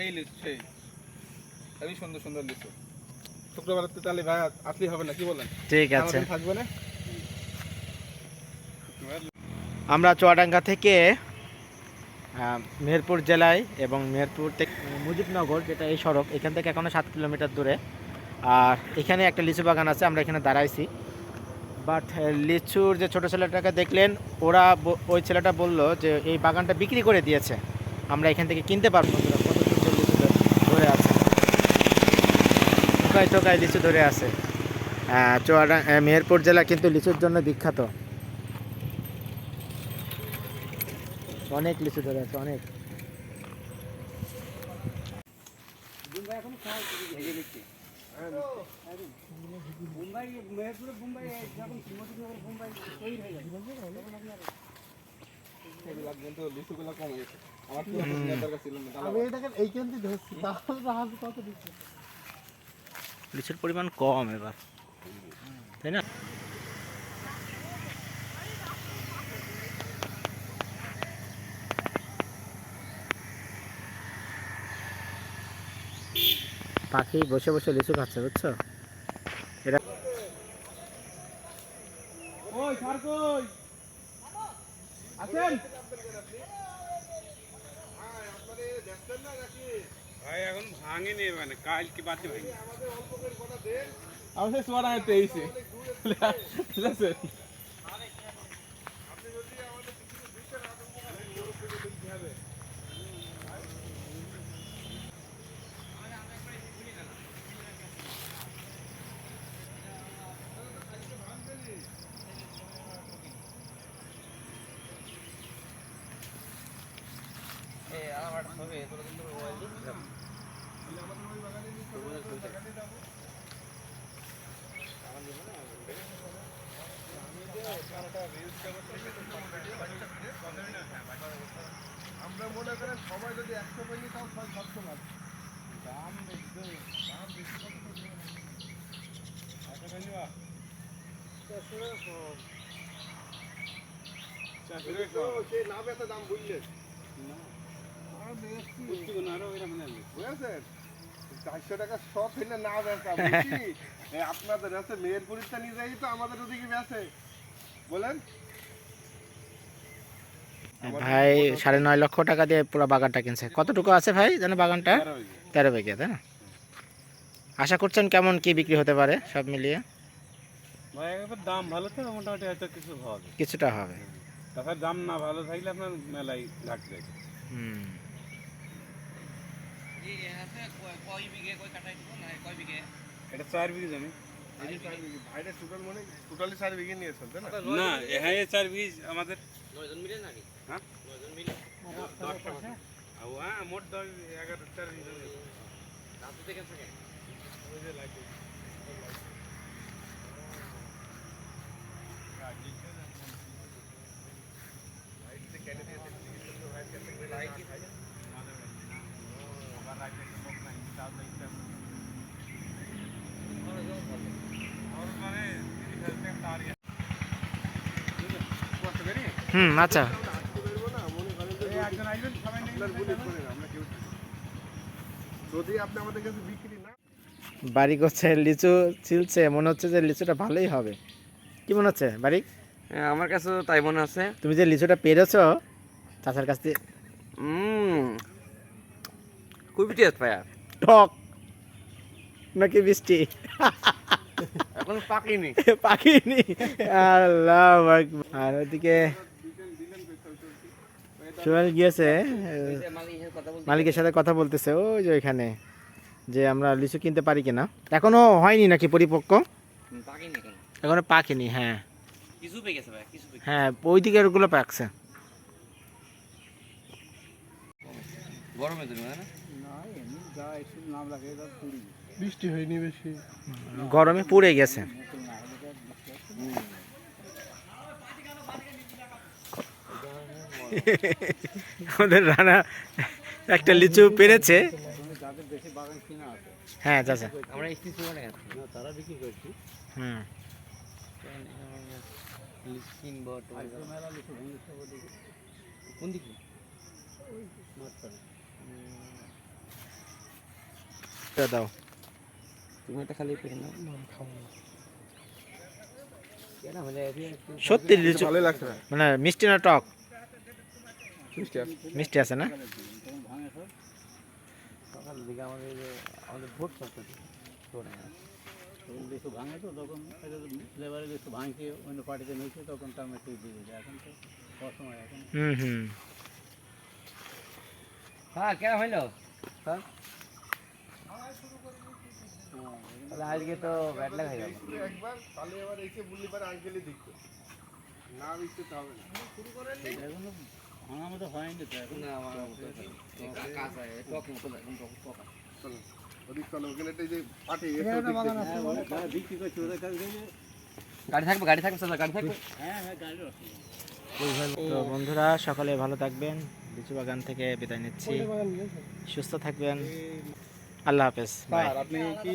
সেই লিচু সেই। খুবই সুন্দর সুন্দর লিচু শুক্রবারে তো তাহলে ভাই আসলেই হবে না কি বলেন? ঠিক আছে। থাকবে না? আমরা চুয়াডাঙ্গা থেকে মেহেরপুর জেলায় এবং মেহেরপুর থেকে মুজিবনগর যেটা এই সড়ক এখান থেকে এখনও সাত কিলোমিটার দূরে। আর এখানে একটা লিচু বাগান আছে আমরা এখানে দাঁড়াইছি। বাট লিচুর যে ছোটো ছেলেটাকে দেখলেন ওরা ওই ছেলেটা বলল যে এই বাগানটা বিক্রি করে দিয়েছে। আমরা এখান থেকে কিনতে পারব না কত সুন্দর লিচু ধরে- ধরে আছে টোকায় টোকায় লিচু ধরে আছে। আহ, চুয়াডাঙ্গা মেহেরপুর জেলা কিন্তু লিচুর জন্য বিখ্যাত। অনেক লিচু ধরে আছে অনেক। এগুলা কিন্তু লিচুগুলা কমে গেছে আমার তো নেওয়ার দরকার ছিল না আমি এটাকে এইখান থেকে ধরছি তাহলে কত দিচ্ছে? লিচুর পরিমাণ কম এবার তাই না? পাখি বসে বসে লিচু খাচ্ছে বুঝছ? আছেন ভাই এখন ভাঙেনি মানে কাল কি বাতি ভাঙে আমি সেই সোয়ারা এতে এসে ঠিক আছে আমরা মনে করেন সবাই যদি একশো পাই তাও ছয় সাতশো মাছ দাম বেশি দাম বেশি। সেই লাভ এত দাম বুঝলেন। বুঝেছেন চারশো টাকা শখ হইলে না বেচা আপনাদের আছে মেয়ের পরীক্ষা নিয়ে যাই তো আমাদের ওদিকে বেচে বলেন ভাই সাড়ে নয় লক্ষ টাকা দিয়ে পুরো বাগানটা কিনছে। কতটুকু আছে ভাই জানো বাগানটা? তেরো বিঘে। তাই না? আশা করছেন কেমন কি বিক্রি হতে পারে সব মিলিয়ে? ভাই দাম ভালো তো মোটামুটি হয়তো কিছু হবে। কিছুটা হবে। তাছাড়া দাম না ভালো থাকলে আপনার মেলায় ঘাট যায় বিঘে এটা চার বিঘে। জমি ভাইটা টোটাল মানে টোটালি চার বিঘে নিয়ে তাই না? না হ্যাঁ চার বিঘে আমাদের হ্যাঁ? দশ টাকা আও, হ্যাঁ মোট দশ এগারো চার বিঘে জমি। ওই যে লাগবে। হুম আচ্ছা একজন আসবেন সবাই নিয়ে আপনার বলে করেন আমরা কেউ যদি আপনি আমাদের কাছে বিক্রি না বাড়ি করছে লিচু ছিলছে মনে হচ্ছে যে লিচুটা ভালোই হবে। কি মনে হচ্ছে বাড়ি? হ্যাঁ, আমার কাছেও তাই মনে আছে। তুমি যে লিচুটা পেরেছ চাচার কাছ থেকে খুবই টেস্ট ভাইয়া। টক। নাকি বৃষ্টি এখন পাকিনি। পাখিনি আল্লাহ। আর ওদিকে সোহেল গিয়েছে মালিকের সাথে কথা বলতেছে ওই যে ওইখানে যে আমরা লিচু কিনতে পারি কিনা। এখনও হয়নি নাকি পরিপক্ক? এখনও পাকেনি হ্যাঁ। হ্যাঁ ওই দিকে ওগুলো পাকছে। গরমে তুমি বৃষ্টি হয়নি বেশি। গরমে পুড়ে গেছে। আমাদের রানা একটা লিচু পেরেছে। হ্যাঁ চাচা। আমরা না তারা বিক্রি করছি। হুম। কোন দিকে? দাও। তুমি একটা খালি পেয়ে নাও। হলে সত্যি লিচু ভালোই লাগছে না। মানে মিষ্টি না টক? মিষ্টি আছে। মিষ্টি আছে না? সকাল দিকে আমাদের যে আমাদের ভোট করতে তখন লিচু ভাঙে তো তখন লেবারে লিচু ভাঙছে অন্য পার্টিতে নিয়েছে তখন তার মধ্যে দিয়ে দিয়েছে এখন তো অসময় এখন হুম হুম। হ্যাঁ কেন হইল? হ্যাঁ তাহলে আজকে তো ব্যাট লাগাই গেল। একবার তাহলে এবার এসে বললি পারে আঙ্কেলই দেখতো না দিচ্ছে তো হবে না। এখনও ভাঙা মতো হয়নি তো এখন না। আমার কাঁচা টক মতো এখন টক টক চলো ওদিক চলো ওখানে যে পাঠে ওরা যারা বিক্রি করছে ওদের কাছে গাড়ি থাকবে গাড়ি থাকবে স্যার গাড়ি থাকবে। হ্যাঁ হ্যাঁ তো বন্ধুরা সকলে ভালো থাকবেন। লিচু বাগান থেকে বিদায় নিচ্ছি। সুস্থ থাকবেন। আল্লাহ হাফেজ আপনি কি